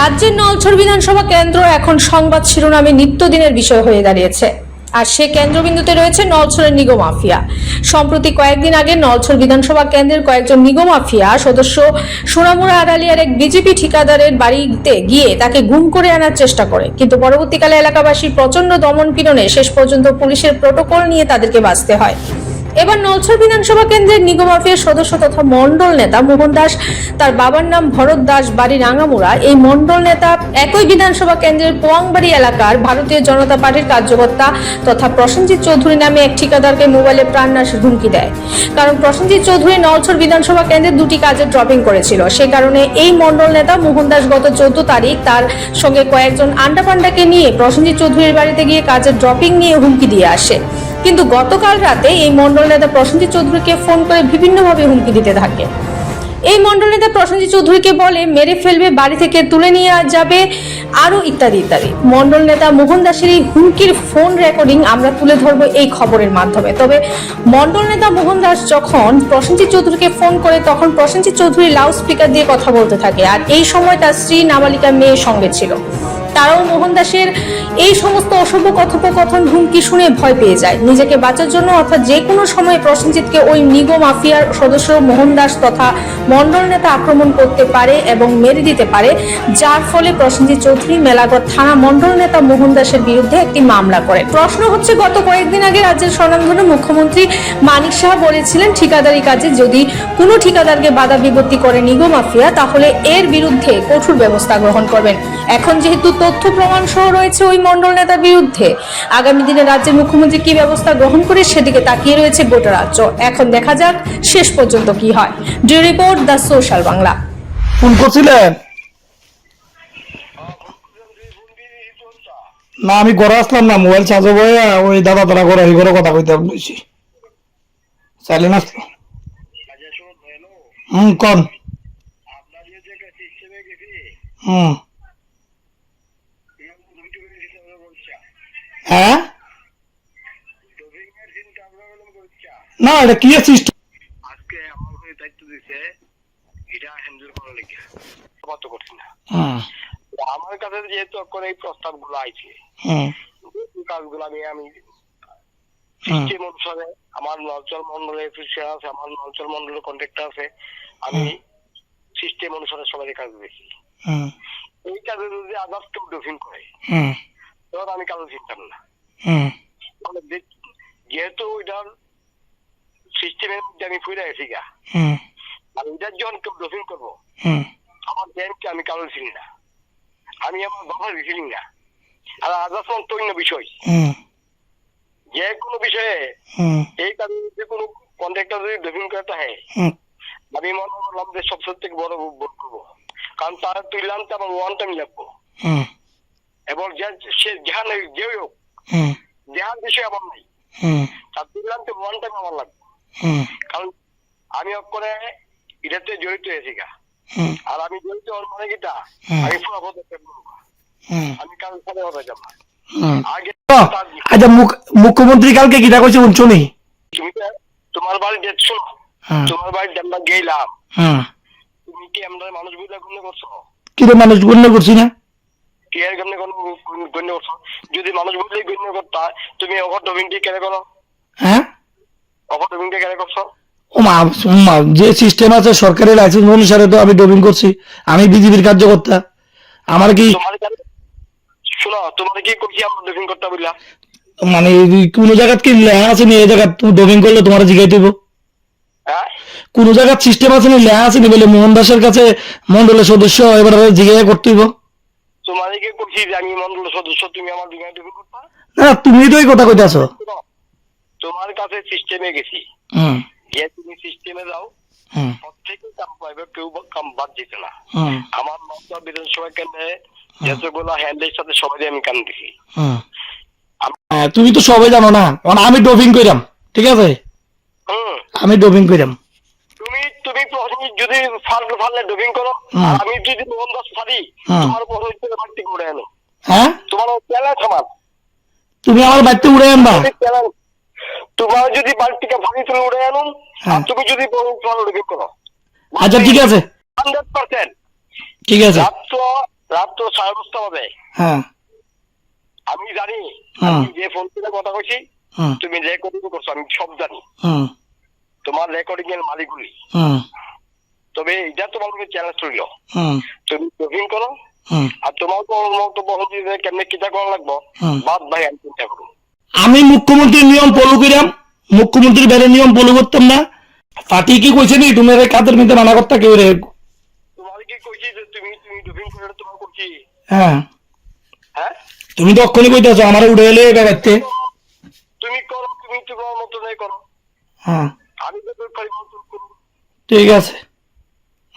রাজ্যের নলছড় বিধানসভা কেন্দ্র এখন সংবাদ শিরোনামে নিত্যদিনের বিষয় হয়ে দাঁড়িয়েছে। আর সে কেন্দ্রবিন্দুতে রয়েছে নলছড়ের নিগো মাফিয়া সম্প্রতি কয়েকদিন আগে নলছড় বিধানসভা কেন্দ্রের কয়েকজন নিগো মাফিয়া সদস্য সোনামুড়া আড়ালিয়ার এক বিজেপি ঠিকাদারের বাড়িতে গিয়ে তাকে গুম করে আনার চেষ্টা করে। কিন্তু পরবর্তীকালে এলাকাবাসীর প্রচণ্ড দমন পীড়নে শেষ পর্যন্ত পুলিশের প্রোটোকল নিয়ে তাদেরকে বাঁচতে হয়। এবার নলছড় বিধানসভা কেন্দ্রের নিগম মাফিয়ার সদস্য তথা মন্ডল নেতা মোহন দাস, তার বাবার নাম ভরত দাস, বাড়ি রাঙ্গামুড়া এই মন্ডল নেতা একই বিধানসভা কেন্দ্রের পোয়াংবাড়ি এলাকার ভারতীয় জনতা পার্টির কার্যকর্তা তথা প্রসেনজিৎ চৌধুরী নামে এক ঠিকাদারকে মোবাইলে প্রাণনাশের হুমকি দেয়। কারণ প্রসেনজিৎ চৌধুরী নলছড় বিধানসভা কেন্দ্রে দুটি কাজে ড্রপিং করেছিল। সে কারণে এই মন্ডল নেতা মোহন দাস গত চৌদ্দ তারিখ তার সঙ্গে কয়েকজন আন্ডাপান্ডাকে নিয়ে প্রসেনজিৎ চৌধুরীর বাড়িতে গিয়ে কাজের ড্রপিং নিয়ে হুমকি দিয়ে আসে। কিন্তু গতকাল রাতে এই মন্ডল নেতা প্রসেনজিৎ চৌধুরীকে ফোন করে বিভিন্নভাবে হুমকি দিতে থাকে। এই মন্ডল নেতা প্রসেনজিৎ চৌধুরীকে বলে, মেরে ফেলবে, বাড়ি থেকে তুলে নিয়ে যাবে, আরও ইত্যাদি ইত্যাদি। মন্ডল নেতা মোহন দাসের এই হুমকির ফোন রেকর্ডিং আমরা তুলে ধরবো এই খবরের মাধ্যমে। তবে মন্ডল নেতা মোহন দাস যখন প্রসেনজিৎ চৌধুরীকে ফোন করে, তখন প্রসেনজিৎ চৌধুরী লাউড স্পিকার দিয়ে কথা বলতে থাকে। আর এই সময় তার স্ত্রী নাবালিকা মেয়ের সঙ্গে ছিল। তারাও মোহন দাসের এই সমস্ত অসভ্য কথোপকথন হুমকি শুনে ভয় পেয়ে যায়। নিজেকে বাঁচার জন্য অর্থাৎ যে কোনো সময় প্রসেনজিৎকে ওই নিগো মাফিয়ার সদস্য মোহন দাস তথা মন্ডল নেতা আক্রমণ করতে পারে এবং মেরে দিতে পারে, যার ফলে প্রসেনজিৎ চৌধুরী মেলাগড় থানা মন্ডল নেতা মোহন দাসের বিরুদ্ধে একটি মামলা করে। প্রশ্ন হচ্ছে, গত কয়েকদিন আগে রাজ্যের স্বনামধন্য মুখ্যমন্ত্রী মানিক শাহ বলেছিলেন, ঠিকাদারি কাজে যদি কোনো ঠিকাদারকে বাধা বিপত্তি করে নিগো মাফিয়া, তাহলে এর বিরুদ্ধে কঠোর ব্যবস্থা গ্রহণ করবেন। এখন যেহেতু তথ্য প্রমাণ সহ রয়েছে ওই মন্ডল নেতার বিরুদ্ধে। আগামী দিনে রাজ্যের মুখ্যমন্ত্রী কি ব্যবস্থা গ্রহণ করে সেদিকে তাকিয়ে রয়েছে গোটা রাজ্য। এখন দেখা যাক শেষ পর্যন্ত কি হয়। The report the social Bangla. Phone না, আমি ঘরে আসলাম না, মোবাইল চার্জ হয়ে ওই দাদা তারা ঘরে, এই ঘরে কথা কইতে বলেছি। চাইলেন আসলো হুম, কন। হুম। হ্যাঁ? না এটা কি সিস্টেম আজকে আমার হয়ে দায়িত্ব দিছে এটা হ্যান্ডেল করার লেগে। কত করছি না। আমার কাছে যেহেতু এখন এই প্রস্তাবগুলো আইছে কাজগুলো আমি আমি সিস্টেম অনুসারে আমার নলচল মন্ডলের অফিসিয়াল আছে আমার নলচল মন্ডলের কন্ট্রাক্টর আছে। আমি সিস্টেম অনুসারে সবাই কাজ হুম। এই কাজে যদি আদার্স কেউ ডোফিন করে তখন আমি কাজে চিনতাম না। হুম মানে যেহেতু ওইটার সিস্টেমের মধ্যে আমি ফুরে গেছি গা আর ওইটার যখন ডোফিন করব আমার ব্যাংককে আমি কারও চিনি না। আমি আমার বাবার চিনি না। আর আদার্স তৈন্য বিষয়। হুম যে কোনো বিষয়ে এই কারণে যে কোনো কন্ট্রাক্টর যদি ডোফিন করতে হয়। আমি মনে করলাম যে সবচেয়ে থেকে বড় ভোট করব। কারণ তার তুললাম তো আমার ওয়ান টাইম লাগবো। হুম এবং যে সে যাহা নেই যে হোক হুম যাহার বিষয় আমার নেই। হুম তার তুললাম তো টাইম আমার লাগবে কারণ আমি করে এটাতে জড়িত হয়েছি গা। আর আমি জড়িত হওয়ার মানে কিটা আমি পুরো পদক্ষেপ নেব। আমি কাল হবে যাব। আগে আচ্ছা মুখ- মুখ্যমন্ত্রী কালকে কিটা কইছে তুমি তোমার বাড়ি হ্যাঁ। তোমার বাড়ি আমরা গেলাম হ্যাঁ। তুমি কি আমরা মানুষ বুঝলে গণ্য করছ? কিরে মানুষ গণ্য করছি না? কি আর গণ্য গণ্য- করছ? যদি মানুষ বুঝলেই গণ্য করতা তুমি অফার ডবিংটি কেন করো? হ্যাঁ? অফার ডবিংটি কেন করছ? যে সিস্টেম আছে সরকারি লাইসেন্স অনুসারে তো আমি ডবিং করছি। আমি বিজেপির কার্যকর্তা। আমার কি শোনো তোমার কি আমরা ডবিং করতে বললাম মানে কোন জায়গাত কি লেখা আছে নি? এই জায়গাত তুমি ডবিং করলে তোমার জিগাই দেব। হ্যাঁ? কোন জায়গাত সিস্টেম আছে নি? লেখা আছে নি বলে মোহন দাসের কাছে মন্ডলের সদস্য এবার জিজ্ঞাসা করতে হইব তোমার কি করছি যে আমি মন্ডল সদস্য তুমি আমার না তুমি তো এই কথা কইতাছ তোমার কাছে সিস্টেমে গেছি। তুমি সিস্টেমে যাও। প্রত্যেকে কাম পাইবে কেউ কাম বাদ দিতে না। হুম। আমার নটা বিধানসভা কেন্দ্রে যতগুলো হ্যান্ডের সাথে সবাই আমি কাম দিছি হ্যাঁ, তুমি তো সবাই জানো না। আমি ডবিং কইরাম ঠিক আছে? হুম। আমি ডবিং কইরাম। তুমি যদি ফাল্টু ফাললে ডবিং করো আর আমি যদি মোহন ফারি। তোমার প্রথমে বাড়তি করে আনো। হ্যাঁ? তোমার প্যালেন্ট সমান তুমি আমার বাড়িতে উড়ে আনবা? তোমার যদি বাড়তিকে ফাঁকি তুলে উড়ে আনুন। হ্যাঁ। আর তুমি যদি তোমার ডবিং করো। আচ্ছা ঠিক আছে। Hundred percent. ঠিক আছে। রাত্র রাত তো সাড়ে দশটা বাজে। হ্যাঁ। আমি জানি হ্যাঁ। যে ফোন করে কথা কইছি তুমি রেকর্ডিং করছ আমি সব জানি। তোমার রেকর্ডিং এর মালিকগুলি তবে এটা তোমাকে চ্যালেঞ্জ করিল হুম। তুমি ব্লগিং করো আর তোমার তো মন্তব্য হচ্ছে যে কেমনে কিটা করা লাগবো। বাদ ভাই আমি চিন্তা করব আমি মুখ্যমন্ত্রীর নিয়ম ফলো করিলাম মুখ্যমন্ত্রীর বেড়ে নিয়ম ফলো করতাম না। পার্টি কি কইছে নি? তুমি রে কাদের মধ্যে মানা করতা কেউ রে তোমার কি কইছি যে তুমি তুমি ব্লগিং করে তোমার করছি হ্যাঁ হ্যাঁ তুমি তো অক্ষণই কইতেছো আমার উঠে এলে ব্যাপারতে তুমি করো তুমি তোমার মতো নাই করো হ্যাঁ আমি তো পরিবর্তন করব ঠিক আছে।